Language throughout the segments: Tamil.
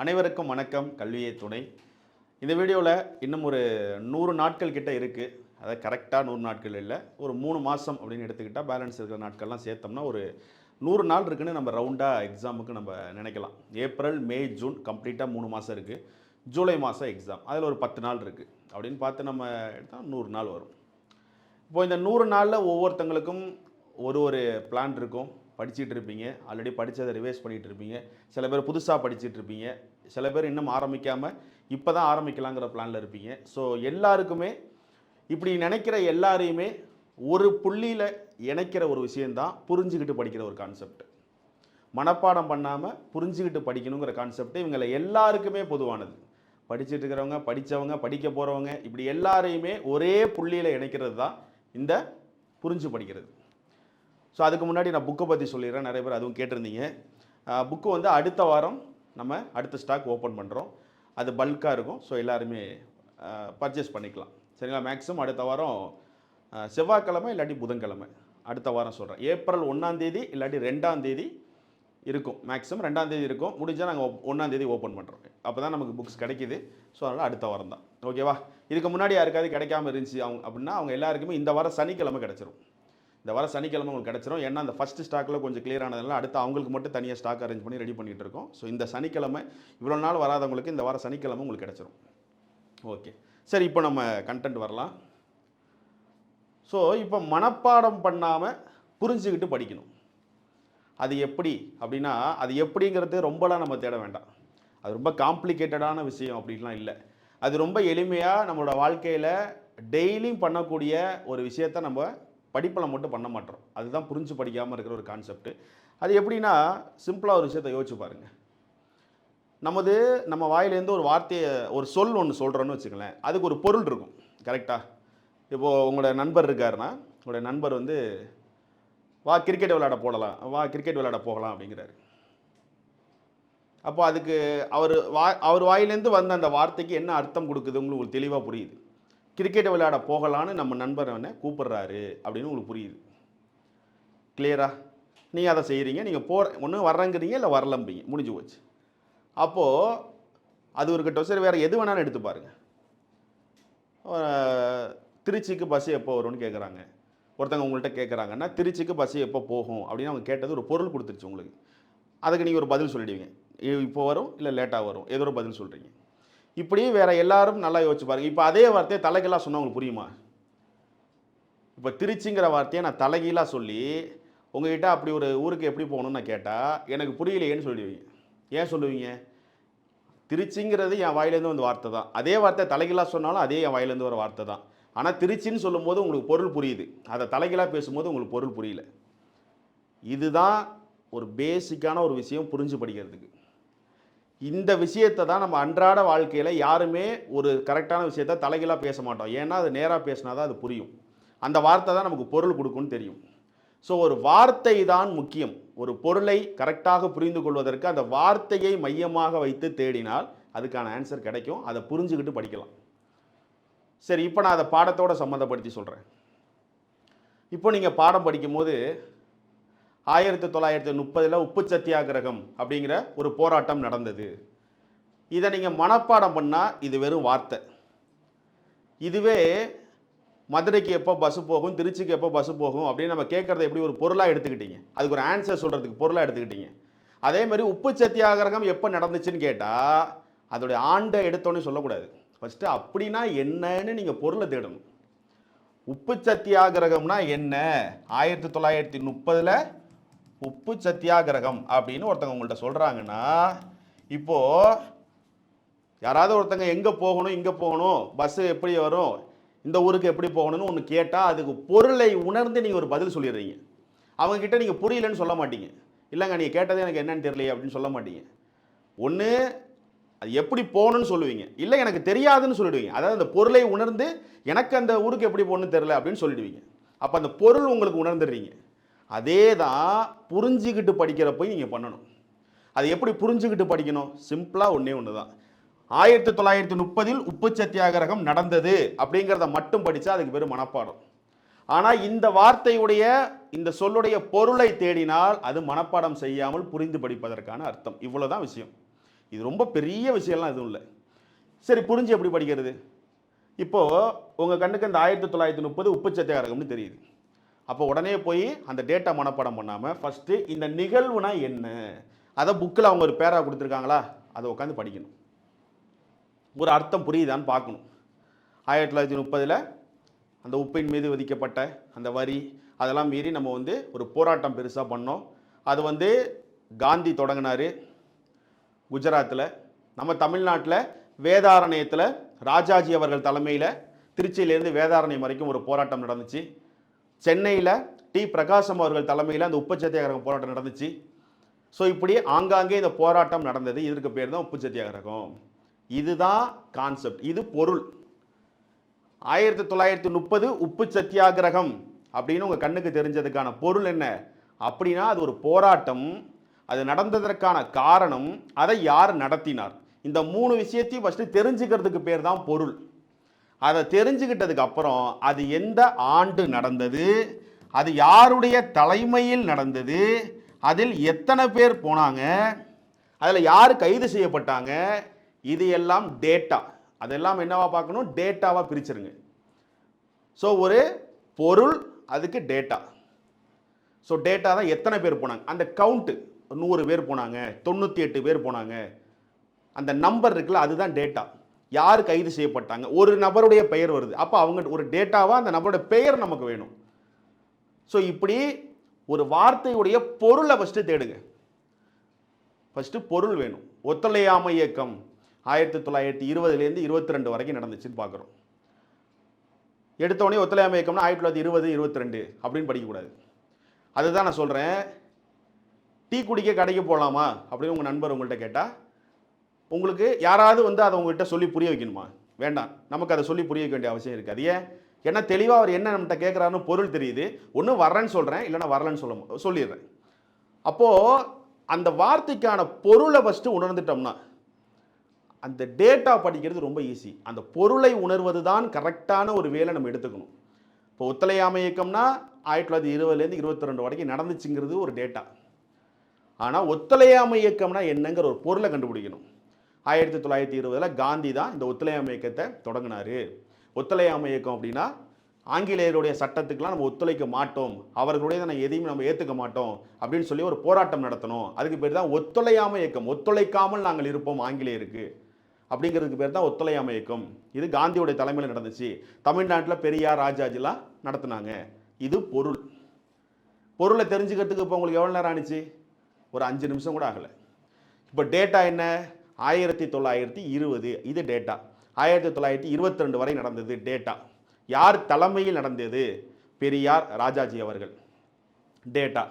அனைவருக்கும் வணக்கம். கல்வியே துணை. இந்த வீடியோவில் இன்னும் ஒரு நூறு நாட்கள் கிட்ட இருக்குது அதாவது கரெக்டாக நூறு நாட்கள் இல்லை. ஒரு மூணு மாதம் அப்படின்னு எடுத்துக்கிட்டால் பேலன்ஸ் இருக்கிற நாட்கள்லாம் சேர்த்தோம்னா ஒரு நூறு நாள் இருக்குன்னு நம்ம ரவுண்டாக எக்ஸாமுக்கு நம்ம நினைக்கலாம். ஏப்ரல் மே ஜூன் கம்ப்ளீட்டாக மூணு மாதம் இருக்குது ஜூலை மாதம் எக்ஸாம் அதில் ஒரு பத்து நாள் இருக்குது அப்படின்னு பார்த்து நம்ம எடுத்தால் நூறு நாள் வரும். இப்போ இந்த நூறு நாளில் ஒவ்வொருத்தங்களுக்கும் ஒரு ஒரு பிளான் இருக்கும். படிச்சுட்டு இருப்பீங்க ஆல்ரெடி படித்ததை ரிவைஸ் பண்ணிகிட்டு இருப்பீங்க சில பேர் புதுசாக படிச்சுட்டு இருப்பீங்க சில பேர் இன்னும் ஆரம்பிக்காமல் இப்போ தான் ஆரம்பிக்கலாங்கிற பிளானில் இருப்பீங்க. ஸோ எல்லாருக்குமே இப்படி நினைக்கிற எல்லாரையுமே ஒரு புள்ளியில் இணைக்கிற ஒரு விஷயந்தான் புரிஞ்சுக்கிட்டு படிக்கிற ஒரு கான்செப்ட் மனப்பாடம் பண்ணாமல் புரிஞ்சுக்கிட்டு படிக்கணுங்கிற கான்செப்ட் இவங்களை எல்லாருக்குமே பொதுவானது. படிச்சுட்டு இருக்கிறவங்க படித்தவங்க படிக்க போகிறவங்க இப்படி எல்லாரையுமே ஒரே புள்ளியில் இணைக்கிறது தான் இந்த புரிஞ்சு படிக்கிறது. ஸோ அதுக்கு முன்னாடி நான் புக்கை பற்றி சொல்லிடுறேன். நிறைய பேர் அதுவும் கேட்டிருந்தீங்க. புக்கு வந்து அடுத்த வாரம் நம்ம அடுத்த ஸ்டாக் ஓப்பன் பண்ணுறோம் அது பல்காக இருக்கும். ஸோ எல்லாருமே பர்ச்சேஸ் பண்ணிக்கலாம். சரிங்களா? மேக்ஸிமம் அடுத்த வாரம் செவ்வாய்க்கிழமை இல்லாட்டி புதன்கிழமை. அடுத்த வாரம் சொல்கிறேன் ஏப்ரல் ஒன்றாந்தேதி இல்லாட்டி ரெண்டாந்தேதி இருக்கும். மேக்ஸிமம் ரெண்டாந்தேதி இருக்கும். முடிஞ்சால் நாங்கள் ஒன்றாந்தேதி ஓப்பன் பண்ணுறோம் அப்போ தான் நமக்கு புக்ஸ் கிடைக்கிது. ஸோ அதனால் அடுத்த வாரம் தான். ஓகேவா இதுக்கு முன்னாடி யாருக்காவது கிடைக்காம இருந்துச்சு அவங்க அப்படின்னா அவங்க எல்லாருக்குமே இந்த வாரம் சனிக்கிழமை கிடச்சிரும். இந்த வாரம் சனிக்கிழமை உங்களுக்கு கிடச்சிரும். ஏன்னா அந்த ஃபஸ்ட்டு ஸ்டாக்கில் கொஞ்சம் கிளியர் ஆனதுனால அடுத்து அவங்களுக்கு மட்டும் தனியாக ஸ்டாக் அரேஞ்ச் பண்ணி ரெடி பண்ணிகிட்டு இருக்கோம். ஸோ இந்த சனிக்கிழமை இவ்வளோ நாள் வராதவங்களுக்கு இந்த வார சனிக்கிழமை உங்களுக்கு கிடச்சிரும். ஓகே சரி இப்போ நம்ம கண்டென்ட் வரலாம். ஸோ இப்போ மனப்பாடம் பண்ணாமல் புரிஞ்சுக்கிட்டு படிக்கணும். அது எப்படி அப்படின்னா அது எப்படிங்கிறது ரொம்பலாம் நம்ம தேட வேண்டாம். அது ரொம்ப காம்ப்ளிகேட்டடான விஷயம் அப்படின்லாம் இல்லை. அது ரொம்ப எளிமையாக நம்மளோட வாழ்க்கையில் டெய்லியும் பண்ணக்கூடிய ஒரு விஷயத்த நம்ம படிப்பில் மட்டும் பண்ண மாட்டோம். அதுதான் புரிஞ்சு படிக்காமல் இருக்கிற ஒரு கான்செப்ட் அது எப்படின்னா சிம்பிளாக ஒரு விஷயத்தை யோசிச்சு பாருங்கள் நமது நம்ம வாயிலேருந்து ஒரு வார்த்தையை ஒரு சொல் ஒன்று சொல்கிறோன்னு வச்சுக்கங்களேன். அதுக்கு ஒரு பொருள் இருக்கும். கரெக்டாக இப்போது உங்களோட நண்பர் இருக்காருன்னா உங்களுடைய நண்பர் வந்து வா கிரிக்கெட் விளையாட போடலாம். வா கிரிக்கெட் விளையாட போகலாம் அப்படிங்கிறாரு. அப்போ அதுக்கு அவர் வா அவர் வாயிலேருந்து வந்த அந்த வார்த்தைக்கு என்ன அர்த்தம் கொடுக்குது உங்களுக்கு தெளிவாக புரியுது. கிரிக்கெட் விளையாட போகலான்னு நம்ம நண்பர் என்ன கூப்பிடுறாரு அப்படின்னு உங்களுக்கு புரியுது. கிளியரா நீங்கள் அதை செய்கிறீங்க நீங்கள் போகிற ஒன்று வர்றங்கிறீங்க இல்லை வரலம்பீங்க முடிஞ்சு போச்சு. அப்போது அது ஒரு கிட்ட சரி வேறு எது வேணாலும் எடுத்து பாருங்கள் திருச்சிக்கு பஸ் எப்போ வரும்னு கேட்குறாங்க ஒருத்தங்க உங்கள்கிட்ட கேட்குறாங்கன்னா திருச்சிக்கு பஸ் எப்போ போகும் அப்படின்னு அவங்க கேட்டது ஒரு பொருள் கொடுத்துருச்சு உங்களுக்கு. அதுக்கு நீங்கள் ஒரு பதில் சொல்லிடுவீங்க. இப்போ வரும் இல்லை லேட்டாக வரும். ஏதோ ஒரு பதில் சொல்கிறீங்க இப்படி வேற எல்லாரும் நல்லா யோசிச்சு பாருங்க. இப்போ அதே வார்த்தையை தலைகளாக சொன்னால் உங்களுக்கு புரியுமா? இப்போ திருச்சிங்கிற வார்த்தையை நான் தலைகீழாக சொல்லி உங்ககிட்ட அப்படி ஒரு ஊருக்கு எப்படி போகணும்னு நான் கேட்டால் எனக்கு புரியலையேன்னு சொல்லிடுவீங்க. ஏன் சொல்லுவீங்க? திருச்சிங்கிறது என் வாயிலேருந்து வந்த வார்த்தை தான். அதே வார்த்தை தலைகீழாக சொன்னாலும் அதே என் வாயிலேருந்து வர வார்த்தை தான். ஆனால் திருச்சின்னு சொல்லும்போது உங்களுக்கு பொருள் புரியுது. அதை தலைகீழாக பேசும்போது உங்களுக்கு பொருள் புரியல. இதுதான் ஒரு பேசிக்கான ஒரு விஷயம் புரிஞ்சு படிக்கிறதுக்கு. இந்த விஷயத்தை தான் நம்ம அன்றாட வாழ்க்கையில் யாருமே ஒரு கரெக்டான விஷயத்த தலைகீழாக பேச மாட்டோம். ஏன்னா அது நேராக பேசினா தான் அது புரியும். அந்த வார்த்தை தான் நமக்கு பொருள் கொடுக்கும்னு தெரியும். ஸோ ஒரு வார்த்தை தான் முக்கியம். ஒரு பொருளை கரெக்டாக புரிந்து கொள்வதற்கு அந்த வார்த்தையை மையமாக வைத்து தேடினால் அதுக்கான ஆன்சர் கிடைக்கும். அதை புரிஞ்சுக்கிட்டு படிக்கலாம். சரி இப்போ நான் அதை பாடத்தோடு சம்மந்தப்படுத்தி சொல்கிறேன் இப்போ நீங்கள் பாடம் படிக்கும்போது ஆயிரத்தி தொள்ளாயிரத்தி முப்பதில் உப்பு சத்தியாகிரகம் அப்படிங்கிற ஒரு போராட்டம் நடந்தது. இதை நீங்கள் மனப்பாடம் பண்ணால் இது வெறும் வார்த்தை. இதுவே மதுரைக்கு எப்போ பஸ் போகும் திருச்சிக்கு எப்போ பஸ் போகும் அப்படின்னு நம்ம கேட்குறத எப்படி ஒரு பொருளாக எடுத்துக்கிட்டீங்க? அதுக்கு ஒரு ஆன்சர் சொல்கிறதுக்கு பொருளாக எடுத்துக்கிட்டீங்க. அதே மாதிரி உப்பு சத்தியாகிரகம் எப்போ நடந்துச்சுன்னு கேட்டால் அதோடைய ஆண்டை எடுத்தோன்னே சொல்லக்கூடாது. ஃபஸ்ட்டு அப்படின்னா என்னன்னு நீங்கள் பொருளை தேடணும். உப்பு சத்தியாகிரகம்னா என்ன? ஆயிரத்தி தொள்ளாயிரத்தி முப்பதில் உப்பு சத்தியாகிரகம் அப்படின்னு ஒருத்தங்க உங்கள்கிட்ட சொல்கிறாங்கன்னா இப்போது யாராவது ஒருத்தங்க எங்கே போகணும் இங்கே போகணும் பஸ்ஸு எப்படி வரும் இந்த ஊருக்கு எப்படி போகணும்னு ஒன்று கேட்டால் அதுக்கு பொருளை உணர்ந்து நீங்கள் ஒரு பதில் சொல்லிடுறீங்க. அவங்கக்கிட்ட நீங்கள் புரியலன்னு சொல்ல மாட்டீங்க. இல்லைங்க நீங்கள் கேட்டதே எனக்கு என்னன்னு தெரியலையே அப்படின்னு சொல்ல மாட்டீங்க. ஒன்று அது எப்படி போகணும்னு சொல்லுவீங்க. இல்லை எனக்கு தெரியாதுன்னு சொல்லிடுவீங்க. அதாவது அந்த பொருளை உணர்ந்து எனக்கு அந்த ஊருக்கு எப்படி போகணும்னு தெரில அப்படின்னு சொல்லிடுவீங்க. அப்போ அந்த பொருள் உங்களுக்கு உணர்ந்துடுறீங்க. அதே தான் புரிஞ்சுக்கிட்டு படிக்கிறப்ப நீங்கள் பண்ணணும். அது எப்படி புரிஞ்சுக்கிட்டு படிக்கணும்? சிம்பிளாக ஒன்றே ஒன்று தான் ஆயிரத்தி தொள்ளாயிரத்தி முப்பதில் உப்பு சத்தியாகிரகம் நடந்தது அப்படிங்கிறத மட்டும் படித்தா அதுக்கு பேர் மனப்பாடம். ஆனால் இந்த வார்த்தையுடைய இந்த சொல்லுடைய பொருளை தேடினால் அது மனப்பாடம் செய்யாமல் புரிந்து படிப்பதற்கான அர்த்தம். இவ்வளோதான் விஷயம். இது ரொம்ப பெரிய விஷயம்லாம் எதுவும் இல்லை. சரி புரிஞ்சு எப்படி படிக்கிறது? இப்போது உங்கள் கண்ணுக்கு இந்த ஆயிரத்தி தொள்ளாயிரத்தி முப்பது உப்பு சத்தியாகிரகம்னு தெரியுது. அப்போ உடனே போய் அந்த டேட்டா மனப்பாடம் பண்ணாமல் ஃபஸ்ட்டு இந்த நிகழ்வுனா என்ன? அதை புக்கில் அவங்க ஒரு பேரா கொடுத்துருக்காங்களா? அதை உட்காந்து படிக்கணும். ஒரு அர்த்தம் புரியுதான்னு பார்க்கணும். ஆயிரத்தி தொள்ளாயிரத்தி முப்பதில் அந்த உப்பின் மீது விதிக்கப்பட்ட அந்த வரி அதெல்லாம் மீறி நம்ம வந்து ஒரு போராட்டம் பெருசாக பண்ணோம். அது வந்து காந்தி தொடங்கினார் குஜராத்தில் நம்ம தமிழ்நாட்டில் வேதாரண்யத்தில் ராஜாஜி அவர்கள் தலைமையில் திருச்சியிலேருந்து வேதாரண்யம் வரைக்கும் ஒரு போராட்டம் நடந்துச்சு. சென்னையில் டி. பிரகாசம் அவர்கள் தலைமையில் அந்த உப்பு சத்தியாகிரகம் போராட்டம் நடந்துச்சு. ஸோ இப்படி ஆங்காங்கே இந்த போராட்டம் நடந்தது. இதற்கு பேர் தான் உப்பு சத்தியாகிரகம். இதுதான் கான்செப்ட். இது பொருள். ஆயிரத்தி தொள்ளாயிரத்தி முப்பது உப்பு சத்தியாகிரகம் அப்படின்னு உங்கள் கண்ணுக்கு தெரிஞ்சதுக்கான பொருள் என்ன? அப்படின்னா அது ஒரு போராட்டம். அது நடந்ததற்கான காரணம். அதை யார் நடத்தினார்? இந்த மூணு விஷயத்தையும் ஃபஸ்ட்டு தெரிஞ்சுக்கிறதுக்கு பேர் தான் பொருள். அதை தெரிஞ்சுக்கிட்டதுக்கு அப்புறம் அது எந்த ஆண்டு நடந்தது? அது யாருடைய தலைமையில் நடந்தது? அதில் எத்தனை பேர் போனாங்க? அதில் யார் கைது செய்யப்பட்டாங்க? இது எல்லாம் டேட்டா அதெல்லாம் என்னவா பார்க்கணும்? டேட்டாவாக பிரிச்சிருங்க. ஸோ ஒரு பொருள் அதுக்கு டேட்டா ஸோ டேட்டா தான் எத்தனை பேர் போனாங்க? அந்த கவுண்ட்டு நூறு பேர் போனாங்க தொண்ணூற்றி எட்டு பேர் போனாங்க. அந்த நம்பர் இருக்குல்ல அதுதான் டேட்டா யார் கைது செய்யப்பட்டாங்க? ஒரு நபருடைய பெயர் வருது. அப்போ அவங்க ஒரு டேட்டாவாக அந்த நபருடைய பெயர் நமக்கு வேணும். ஸோ இப்படி ஒரு வார்த்தையுடைய பொருளை ஃபஸ்ட்டு தேடுங்க. ஃபஸ்ட்டு பொருள் வேணும். ஒத்துழையாமை இயக்கம் ஆயிரத்தி தொள்ளாயிரத்தி இருபதுலேருந்து இருபத்தி ரெண்டு வரைக்கும் நடந்துச்சுன்னு பார்க்குறோம். எடுத்தோடனே ஒத்துழையாமை இயக்கம்னா ஆயிரத்தி தொள்ளாயிரத்தி இருபது இருபத்தி ரெண்டு அப்படின்னு படிக்கக்கூடாது. அதுதான் நான் சொல்கிறேன் டீ குடிக்க கடைக்கு போகலாமா அப்படின்னு உங்கள் நண்பர் உங்கள்கிட்ட கேட்டால் உங்களுக்கு யாராவது வந்து அதை உங்ககிட்ட சொல்லி புரிய வைக்கணுமா? வேண்டாம். நமக்கு அதை சொல்லி புரிய வைக்க வேண்டிய அவசியம் இருக்காது. ஏன்? ஏன்னா தெளிவாக அவர் என்ன நம்மகிட்ட கேட்குறாருன்னு பொருள் தெரியுது. ஒன்று வரேன்னு சொல்கிறேன் இல்லைன்னா வரலன்னு சொல்ல சொல்லிடுறேன். அப்போது அந்த வார்த்தைக்கான பொருளை ஃபஸ்ட்டு உணர்ந்துட்டோம்னா அந்த டேட்டா படிக்கிறது ரொம்ப ஈஸி அந்த பொருளை உணர்வது தான் கரெக்டான ஒரு வேலை நம்ம எடுத்துக்கணும். இப்போ ஒத்துழையாமை இயக்கம்னா ஆயிரத்தி தொள்ளாயிரத்தி இருபதுலேருந்து இருபத்தி ரெண்டு வரைக்கும் நடந்துச்சுங்கிறது ஒரு டேட்டா ஆனால் ஒத்துழையாமை இயக்கம்னா என்னங்கிற ஒரு பொருளை கண்டுபிடிக்கணும். ஆயிரத்தி தொள்ளாயிரத்தி இருபதில் காந்தி தான் இந்த ஒத்துழையாமை இயக்கத்தை தொடங்கினார். ஒத்துழையாமை இயக்கம் அப்படின்னா ஆங்கிலேயருடைய சட்டத்துக்கெலாம் நம்ம ஒத்துழைக்க மாட்டோம். அவர்களுடைய நம்ம எதையும் நம்ம ஏற்றுக்க மாட்டோம் அப்படின்னு சொல்லி ஒரு போராட்டம் நடத்தணும். அதுக்கு பேர் தான் ஒத்துழையாமை இயக்கம். ஒத்துழைக்காமல் நாங்கள் இருப்போம் ஆங்கிலேயருக்கு. அப்படிங்கிறதுக்கு பேர் தான் ஒத்துழையாமை இயக்கம். இது காந்தியோடைய தலைமையில் நடந்துச்சு. தமிழ்நாட்டில் பெரியார் ராஜாஜிலாம் நடத்துனாங்க. இது பொருள். பொருளை தெரிஞ்சுக்கிறதுக்கு இப்போ உங்களுக்கு எவ்வளோ நேரம் ஆணுச்சு ஒரு அஞ்சு நிமிஷம் கூட ஆகலை. இப்போ டேட்டா என்ன? ஆயிரத்தி தொள்ளாயிரத்தி இருபது இது டேட்டா ஆயிரத்தி தொள்ளாயிரத்தி இருபத்தி ரெண்டு வரை நடந்தது டேட்டா யார் தலைமையில் நடந்தது? பெரியார் ராஜாஜி அவர்கள். டேட்டா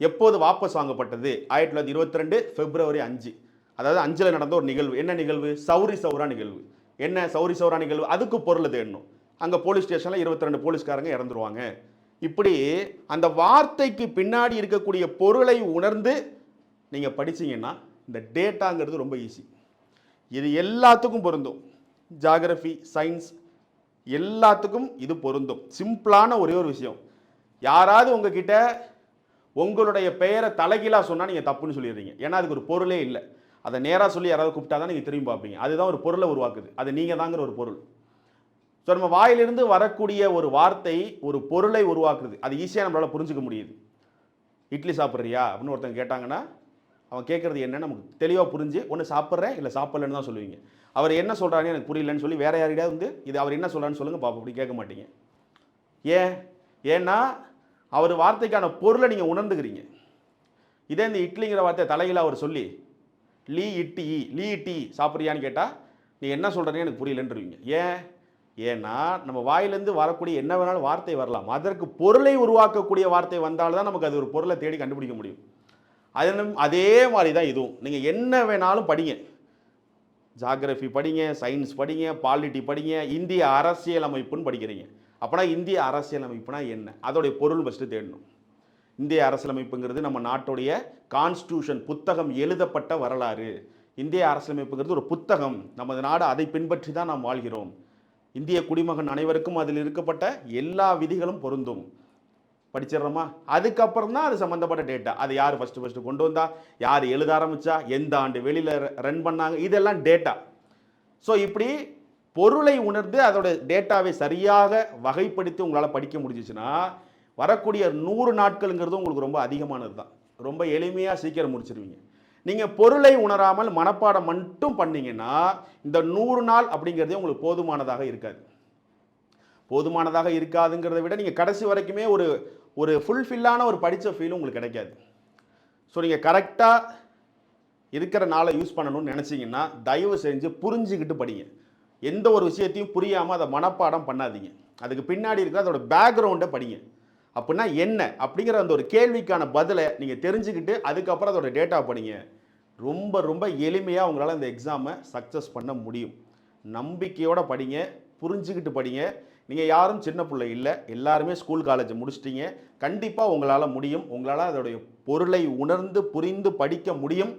எப்போது வாபஸ் வாங்கப்பட்டது? ஆயிரத்தி தொள்ளாயிரத்தி இருபத்தி ரெண்டு பிப்ரவரி அஞ்சு. அதாவது அஞ்சில் நடந்த ஒரு நிகழ்வு. என்ன நிகழ்வு? சௌரி சௌரா நிகழ்வு. என்ன சௌரி சௌரா நிகழ்வு? அதுக்கு பொருள் தேடணும் அங்கே போலீஸ் ஸ்டேஷனில் இருபத்தி ரெண்டு போலீஸ்காரங்க இறந்துருவாங்க. இப்படி அந்த வார்த்தைக்கு பின்னாடி இருக்கக்கூடிய பொருளை உணர்ந்து நீங்கள் படிச்சீங்கன்னா இந்த டேட்டாங்கிறது ரொம்ப ஈஸி. இது எல்லாத்துக்கும் பொருந்தும். ஜாகிரஃபி சயின்ஸ் எல்லாத்துக்கும் இது பொருந்தும். சிம்பிளான ஒரே ஒரு விஷயம். யாராவது உங்ககிட்ட உங்களுடைய பெயரை தலைகீழாக சொன்னால் நீங்கள் தப்புன்னு சொல்லிடுறீங்க. ஏன்னா அதுக்கு ஒரு பொருளே இல்லை. அதை நேராக சொல்லி யாராவது கூப்பிட்டா தான் நீங்கள் திரும்பி பார்ப்பீங்க. அதுதான் ஒரு பொருளை உருவாக்குது. அது நீங்கள் தாங்கிற ஒரு பொருள். ஸோ நம்ம வாயிலிருந்து வரக்கூடிய ஒரு வார்த்தை ஒரு பொருளை உருவாக்குது. அது ஈஸியாக நம்மளால் புரிஞ்சுக்க முடியுது. இட்லி சாப்பிட்றியா? அப்படின்னு ஒருத்தங்க கேட்டாங்கன்னா அவன் கேட்குறது என்ன நமக்கு தெளிவாக புரிஞ்சு ஒன்று சாப்பிட்றேன் இல்லை சாப்பிட்லன்னு தான் சொல்லுவீங்க. அவர் என்ன சொல்கிறான்னு எனக்கு புரியலன்னு சொல்லி வேறு யாரிடையாவது வந்து இது அவர் என்ன சொல்கிறான்னு சொல்லுங்கள் பாப்பா அப்படி கேட்க மாட்டீங்க. ஏன்? ஏன்னா அவர் வார்த்தைக்கான பொருளை நீங்கள் உணர்ந்துக்கிறீங்க. இதே இந்த இட்லிங்கிற வார்த்தை தலையில் அவர் சொல்லி லீ இட்டி லீ இட்டி சாப்பிட்றியான்னு கேட்டால் நீ என்ன சொல்கிறேன்னு எனக்கு புரியலன்றீங்க. ஏன்? ஏன்னா நம்ம வாயிலேருந்து வரக்கூடிய என்ன வேணாலும் வார்த்தை வரலாம். அதற்கு பொருளை உருவாக்கக்கூடிய வார்த்தை வந்தால்தான் நமக்கு அது ஒரு பொருளை தேடி கண்டுபிடிக்க முடியும். அது அதே மாதிரி தான் இதுவும். நீங்கள் என்ன வேணாலும் படிங்க. ஜாகிரஃபி படிங்க சயின்ஸ் படிங்க பாலிட்டி படிங்க இந்திய அரசியலமைப்புன்னு படிக்கிறீங்க. அப்போனா இந்திய அரசியலமைப்புனா என்ன? அதோடைய பொருள் ஃபஸ்ட்டு தேடணும். இந்திய அரசியலமைப்புங்கிறது நம்ம நாட்டுடைய கான்ஸ்டியூஷன் புத்தகம் எழுதப்பட்ட வரலாறு. இந்திய அரசியலமைப்புங்கிறது ஒரு புத்தகம். நமது நாடு அதை பின்பற்றி தான் நாம் வாழ்கிறோம். இந்திய குடிமகன் அனைவருக்கும் அதில் இருக்கப்பட்ட எல்லா விதிகளும் பொருந்தும். படிச்சிடுறோமா அதுக்கப்புறம் தான் அது சம்மந்தப்பட்ட டேட்டா அது யார் ஃபஸ்ட்டு ஃபஸ்ட்டு கொண்டு வந்தா? யார் எழுத ஆரம்பித்தா எந்த ஆண்டு வெளியில் ரன் பண்ணாங்க? இதெல்லாம் டேட்டா ஸோ இப்படி பொருளை உணர்ந்து அதோட டேட்டாவை சரியாக வகைப்படுத்தி உங்களால் படிக்க முடிஞ்சிச்சுன்னா வரக்கூடிய நூறு நாட்கள்ங்கிறது உங்களுக்கு ரொம்ப அதிகமானது தான். ரொம்ப எளிமையாக சீக்கிரம் முடிச்சிருவீங்க. நீங்கள் பொருளை உணராமல் மனப்பாடம் மட்டும் பண்ணிங்கன்னா இந்த நூறு நாள் அப்படிங்கிறதே உங்களுக்கு போதுமானதாக இருக்காது. போதுமானதாக இருக்காதுங்கிறத விட நீங்கள் கடைசி வரைக்குமே ஒரு ஒரு ஃபுல்ஃபில்லான ஒரு படித்த ஃபீலும் உங்களுக்கு கிடைக்காது. ஸோ நீங்கள் கரெக்டாக இருக்கிற நாளை யூஸ் பண்ணணும்னு நினச்சிங்கன்னா தயவு செஞ்சு புரிஞ்சுக்கிட்டு படிங்க. எந்த ஒரு விஷயத்தையும் புரியாமல் அதை மனப்பாடம் பண்ணாதீங்க. அதுக்கு பின்னாடி இருக்கிற அதோட பேக்ரவுண்டை படிங்க. அப்படின்னா என்ன? அப்படிங்கிற அந்த ஒரு கேள்விக்கான பதிலை நீங்கள் தெரிஞ்சுக்கிட்டு அதுக்கப்புறம் அதோட டேட்டா படிங்க. ரொம்ப ரொம்ப எளிமையாக உங்களால் இந்த எக்ஸாமை சக்ஸஸ் பண்ண முடியும். நம்பிக்கையோடு படிங்க புரிஞ்சுக்கிட்டு படிங்க. நீங்கள் யாரும் சின்ன பிள்ளை இல்லை. எல்லாருமே ஸ்கூல் காலேஜ் முடிச்சிட்டீங்க. கண்டிப்பாக உங்களால் முடியும். உங்களால் அதோடைய பொருளை உணர்ந்து புரிந்து படிக்க முடியும்.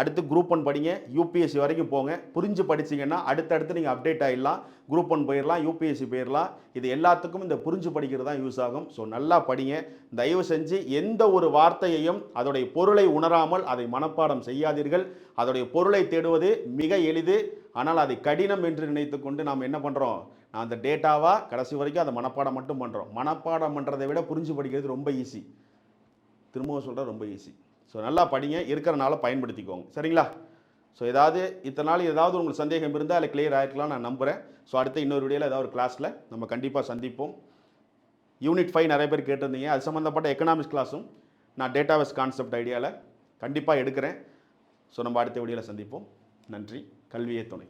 அடுத்து குரூப் ஒன் படிங்க. யூபிஎஸ்சி வரைக்கும் போங்க. புரிஞ்சு படிச்சிங்கன்னா அடுத்தடுத்து நீங்கள் அப்டேட் ஆகிடலாம் குரூப் ஒன் போயிடலாம். யூபிஎஸ்சி போயிடலாம். இது எல்லாத்துக்கும் இந்த புரிஞ்சு படிக்கிறது தான் யூஸ் ஆகும். ஸோ நல்லா படிங்க. தயவு செஞ்சு எந்த ஒரு வார்த்தையையும் அதோடைய பொருளை உணராமல் அதை மனப்பாடம் செய்யாதீர்கள். அதோடைய பொருளை தேடுவது மிக எளிது. ஆனால் அதை கடினம் என்று நினைத்து கொண்டு நாம் என்ன பண்ணுறோம் நான் அந்த டேட்டாவாக கடைசி வரைக்கும் அதை மனப்பாடம் மட்டும் பண்ணுறோம் மனப்பாடம் பண்ணுறதை விட புரிஞ்சு படிக்கிறது ரொம்ப ஈஸி திரும்பவும் சொல்கிறேன் ரொம்ப ஈஸி ஸோ நல்லா படிங்க. இருக்கிறனால பயன்படுத்திக்கோங்க. சரிங்களா? ஸோ ஏதாவது இத்தனை நாள் ஏதாவது உங்களுக்கு சந்தேகம் இருந்தால் அதில் கிளியர் ஆகிருக்கலாம் நான் நம்புகிறேன் ஸோ அடுத்த இன்னொரு வீடியோவில் ஏதாவது ஒரு கிளாஸில் நம்ம கண்டிப்பாக சந்திப்போம். யூனிட் ஃபைவ் நிறைய பேர் கேட்டிருந்தீங்க. அது சம்மந்தப்பட்ட எக்கனாமிக்ஸ் கிளாஸும் நான் டேட்டாவேஸ் கான்செப்ட் ஐடியாவில் கண்டிப்பாக எடுக்கிறேன். ஸோ நம்ம அடுத்த வீடியோவில் சந்திப்போம். நன்றி. கல்வியே துணை.